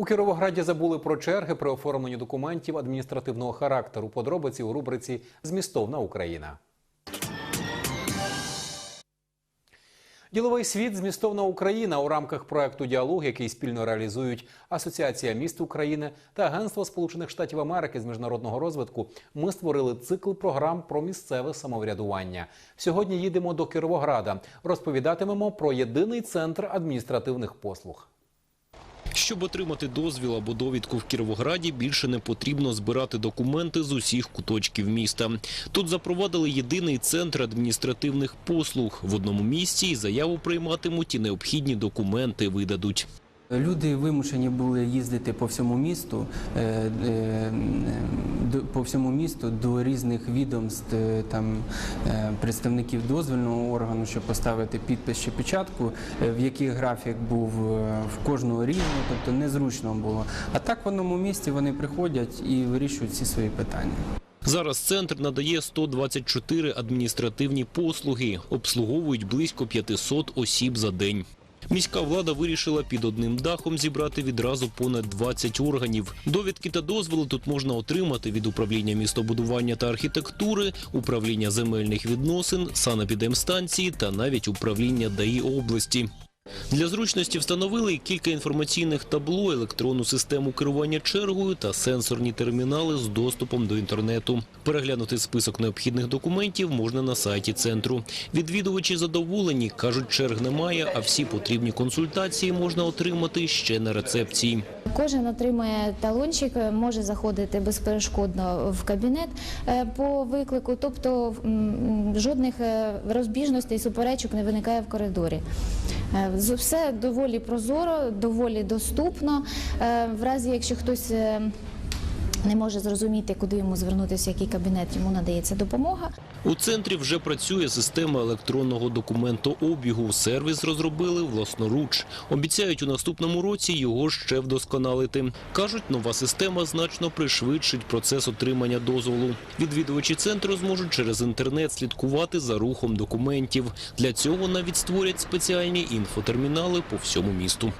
У Кіровограді забули про черги при оформленні документів адміністративного характеру. Подробиці у рубриці Змістовна Україна. Діловий світ змістовна Україна у рамках проекту діалог, який спільно реалізують Асоціація міст України та Агентство Сполучених Штатів Америки з міжнародного розвитку. Ми створили цикл програм про місцеве самоврядування. Сьогодні їдемо до Кіровограда. Розповідатимемо про єдиний центр адміністративних послуг. Щоб отримати дозвіл або довідку в Кіровограді, більше не потрібно збирати документи з усіх куточків міста. Тут запровадили єдиний центр адміністративних послуг. В одному місці і заяву прийматимуть і необхідні документи видадуть. Люди вимушені були їздити по всьому місту, е, е, по всьому місту до різних відомств, е, там представників дозвільного органу, щоб поставити підпис чи печатку, в який графік був в кожного рівня, тобто незручно було. А так в одному місті вони приходять і вирішують всі свої питання. Зараз центр надає 124 адміністративні послуги, обслуговують близько 500 осіб за день. Міська влада вирішила під одним дахом зібрати відразу понад 20 органів. Довідки та дозволи тут можна отримати від управління містобудування та архітектури, управління земельних відносин, санепідемстанції та навіть управління ДАІ області. Для зручності встановили кілька інформаційних табло, електронну систему керування чергою та сенсорні термінали з доступом до інтернету. Переглянути список необхідних документів можна на сайті центру. Відвідувачі задоволені, кажуть, черг немає, а всі потрібні консультації можна отримати ще на рецепції. Кожен отримує талончик, може заходити безперешкодно в кабінет е, по виклику, тобто жодних е, розбіжностей, суперечок не виникає в коридорі. Е, Все доволі прозоро, доволі доступно. Е, В разі, якщо хтось е, не може зрозуміти, куди йому звернутися, який кабінет йому надається допомога. У центрі вже працює система електронного документообігу. Сервіс розробили власноруч. Обіцяють у наступному році його ще вдосконалити. Кажуть, нова система значно пришвидшить процес отримання дозволу. Відвідувачі центру зможуть через інтернет слідкувати за рухом документів. Для цього навіть створять спеціальні інфотермінали по всьому місту.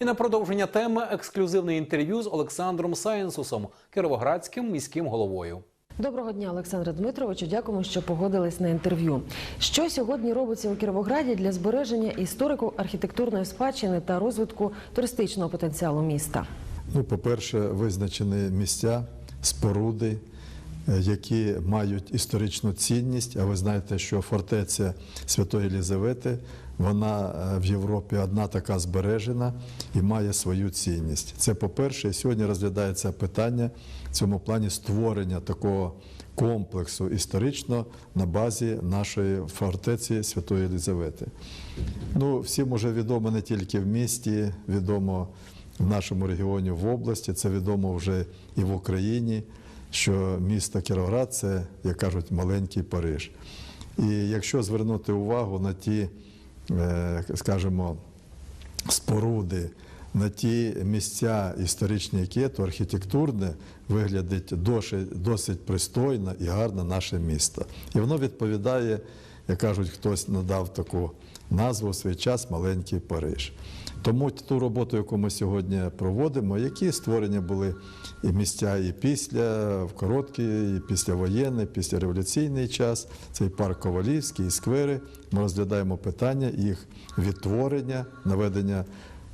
І на продовження теми ексклюзивне інтерв'ю з Олександром Сайенсусом, кіровоградським міським головою. Доброго дня, Олександре Дмитровичу. Дякуємо, що погодились на інтерв'ю. Що сьогодні робиться у Кіровограді для збереження історико-архітектурної спадщини та розвитку туристичного потенціалу міста? Ну, по-перше, визначені місця, споруди, е, які мають історичну цінність. А ви знаєте, що фортеця Святої Єлізавети, вона е, в Європі одна така збережена і має свою цінність. Це по-перше, сьогодні розглядається питання в цьому плані створення такого комплексу історично на базі нашої фортеці Святої Єлізавети. Ну, всім уже відомо не тільки в місті, відомо в нашому регіоні в області, це відомо вже і в Україні, що місто Кіровоград це, як кажуть, маленький Париж. І якщо звернути увагу на ті, скажімо, споруди, на ті місця історичні, які є, то архітектурне виглядить досить, досить пристойно і гарно наше місто. І воно відповідає, як кажуть, хтось надав таку назву свій час Маленький Париж. Тому ту роботу, яку ми сьогодні проводимо, які створені були і місця і після, в короткий, і післявоєнний, післяреволюційний час, цей парк Ковалівський, і сквери. Ми розглядаємо питання їх відтворення, наведення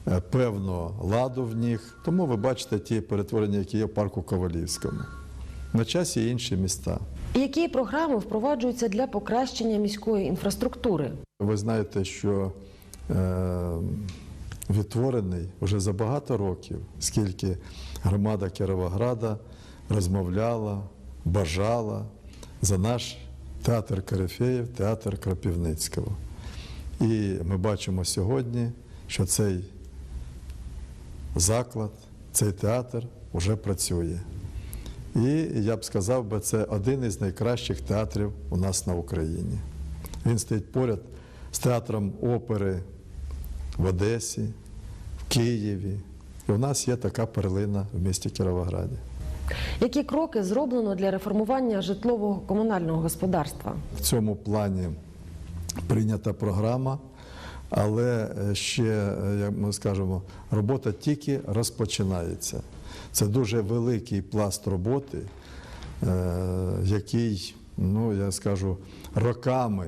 е, певного ладу в них. Тому ви бачите ті перетворення, які є в парку Ковалівському. На часі інші міста. Які програми впроваджуються для покращення міської інфраструктури? Ви знаєте, що е, відтворений вже за багато років, скільки громада Кіровограда розмовляла, бажала за наш театр Корифеїв, театр Кропівницького. І ми бачимо сьогодні, що цей заклад, цей театр вже працює. І я б сказав би, це один із найкращих театрів у нас на Україні. Він стоїть поряд з театром опери в Одесі, в Києві. І у нас є така перлина в місті Кіровограді. Які кроки зроблено для реформування житлового комунального господарства? В цьому плані прийнята програма Але е, ще, е, як ми скажемо, робота тільки розпочинається. Це дуже великий пласт роботи, е, який, ну я скажу, роками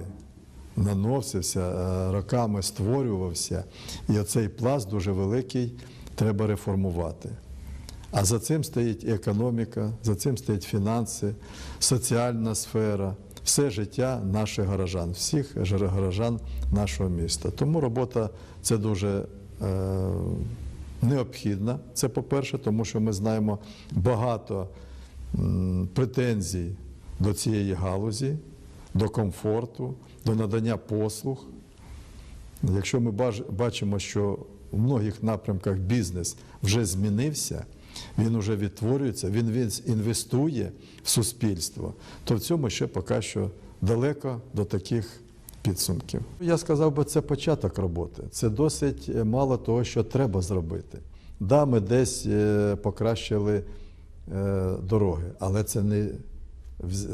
наносився, е, роками створювався. І оцей пласт дуже великий треба реформувати. А за цим стоїть економіка, за цим стоять фінанси, соціальна сфера, все життя наших горожан, всіх горожан нашого міста. Тому робота це дуже е, необхідна. Це по-перше, тому що ми знаємо багато претензій до цієї галузі, до комфорту, до надання послуг. Якщо ми бачимо, що в многих напрямках бізнес вже змінився, він вже відтворюється, він інвестує в суспільство, то в цьому ще поки що далеко до таких підсумків. Я сказав би, це початок роботи. Це досить е, мало того, що треба зробити. Да, ми десь е, покращили е, дороги, але це не,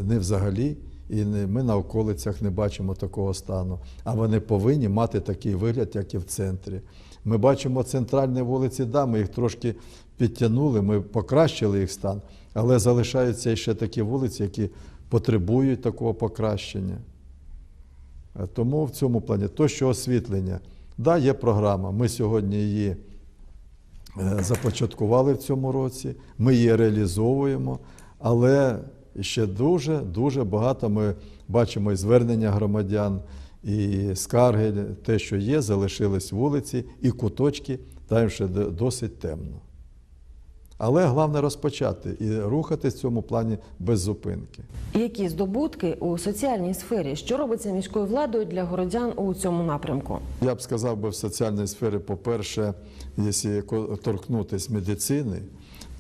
не взагалі. І не, ми на околицях не бачимо такого стану. А вони повинні мати такий вигляд, як і в центрі. Ми бачимо центральні вулиці, да, ми їх трошки підтягнули, ми покращили їх стан, але залишаються ще такі вулиці, які потребують такого покращення. Е, Тому в цьому плані то, що освітлення, да, є програма. Ми сьогодні її е, започаткували в цьому році, ми її реалізовуємо, але ще дуже дуже багато ми бачимо і звернення громадян, і скарги, те, що є, залишились вулиці і куточки, там ще досить темно. Але головне розпочати і рухатись в цьому плані без зупинки. Які здобутки у соціальній сфері? Що робиться міською владою для городян у цьому напрямку? Я б сказав би в соціальній сфері, по-перше, якщо торкнутися медицини,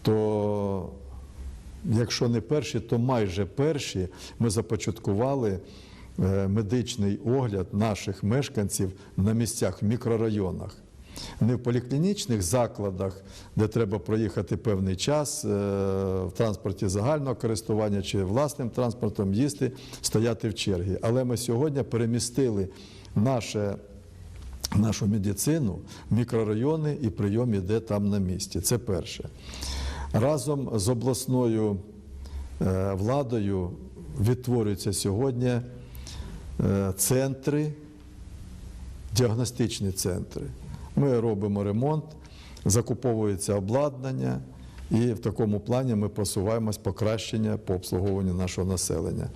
то якщо не перші, то майже перші ми започаткували е, медичний огляд наших мешканців на місцях в мікрорайонах. Не в поліклінічних закладах, де треба проїхати певний час е, в транспорті загального користування чи власним транспортом їсти, стояти в чергі. Але ми сьогодні перемістили наше нашу медицину мікрорайони і прийом іде там на місці. Це перше. Разом з обласною е, владою відтворюються сьогодні е, центри, діагностичні центри. Ми робимо ремонт, закуповується обладнання, і в такому плані ми просуваємось покращення по обслуговуванню нашого населення.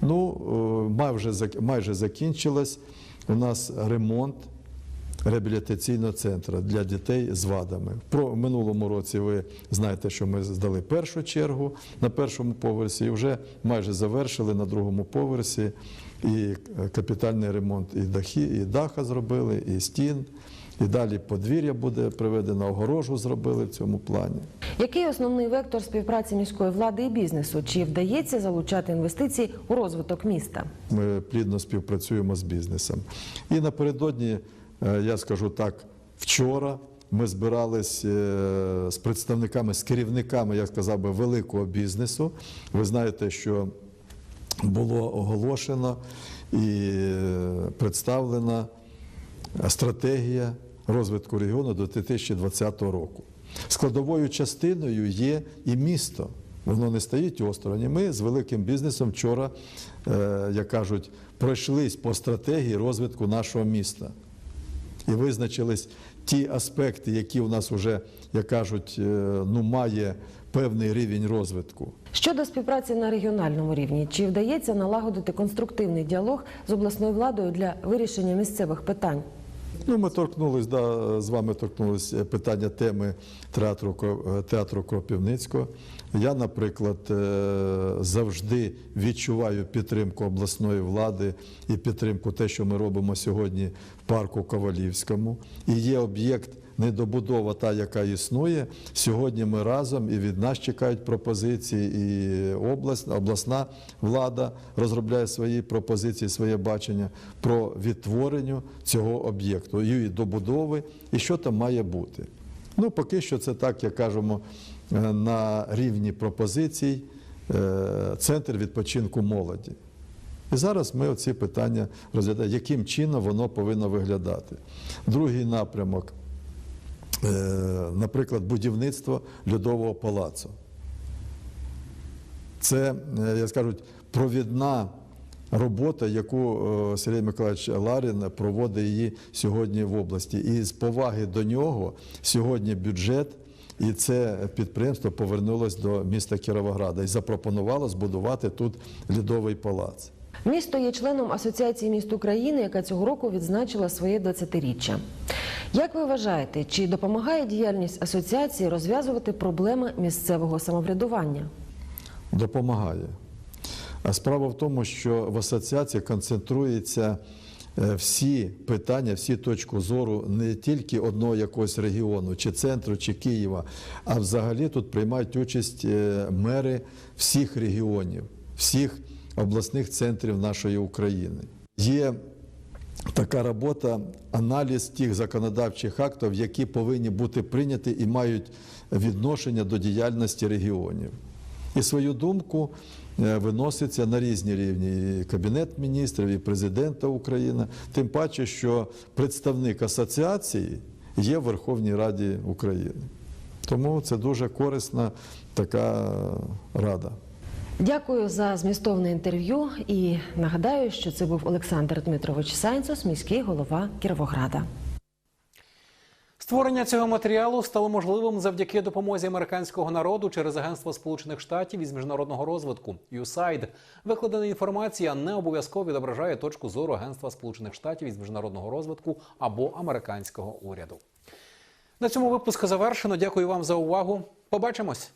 Ну, е, майже, майже закінчилось у нас ремонт реабілітаційного центру для дітей з вадами. Про минулому році ви знаєте, що ми здали першу чергу на першому поверсі, і вже майже завершили на другому поверсі. І е, капітальний ремонт і дахи, і даха зробили, і стін. І далі подвір'я буде приведено, огорожу зробили в цьому плані. Який основний вектор співпраці міської влади і бізнесу? Чи вдається залучати інвестиції у розвиток міста? Ми плідно співпрацюємо з бізнесом. І напередодні, я скажу так, вчора ми збирались е, з представниками, з керівниками, я сказав би, великого бізнесу. Ви знаєте, що було оголошено і е, представлена стратегія розвитку регіону до 2020 року. Складовою частиною є і місто. Воно не стоїть осторонь. Ми з великим бізнесом вчора, е, як кажуть, пройшлись по стратегії розвитку нашого міста. І визначились ті аспекти, які у нас вже, як кажуть, е, ну, має певний рівень розвитку. Щодо співпраці на регіональному рівні, чи вдається налагодити конструктивний діалог з обласною владою для вирішення місцевих питань? Ну, ми торкнулись, да, з вами торкнулись е, питання теми театру, е, театру Кропівницького. Я, наприклад, е, завжди відчуваю підтримку обласної влади і підтримку те, що ми робимо сьогодні в парку Ковалівському. І є об'єкт недобудова, та, яка існує. Сьогодні ми разом і від нас чекають пропозиції, і область, обласна влада розробляє свої пропозиції, своє бачення про відтворення цього об'єкту, її добудови і що там має бути. Ну, поки що це так, як кажемо, е, на рівні пропозицій е, центр відпочинку молоді. І зараз ми оці питання розглядаємо, яким чином воно повинно виглядати. Другий напрямок, наприклад, будівництво льодового палацу. Це, е, я скажу, провідна робота, яку е, Сергій Миколаївич Ларін проводить її сьогодні в області. І з поваги до нього сьогодні бюджет і це підприємство повернулось до міста Кіровограда і запропонувало збудувати тут льодовий палац. Місто є членом Асоціації міст України, яка цього року відзначила своє 20-річчя. Як ви вважаєте, чи допомагає діяльність асоціації розв'язувати проблеми місцевого самоврядування? допомагає. Справа в тому, що в асоціації концентруються е, всі питання, всі точки зору не тільки одного якогось регіону, чи центру, чи Києва, а взагалі тут приймають участь е, мери всіх регіонів, всіх обласних центрів нашої України. Є така робота, аналіз тих законодавчих актів, які повинні бути прийняті і мають відношення до діяльності регіонів. І свою думку е, виноситься на різні рівні і Кабінет міністрів, і президента України. Тим паче, що представник асоціації є в Верховній Раді України. Тому це дуже корисна така рада. Дякую за змістовне інтерв'ю і нагадаю, що це був Олександр Дмитрович Сайнцос, міський голова Кіровограда. Створення цього матеріалу стало можливим завдяки допомозі американського народу через Агентство Сполучених Штатів із міжнародного розвитку USAID. Викладена інформація не обов'язково відображає точку зору Агентства Сполучених Штатів із міжнародного розвитку або американського уряду. На цьому випуск завершено. Дякую вам за увагу. Побачимось.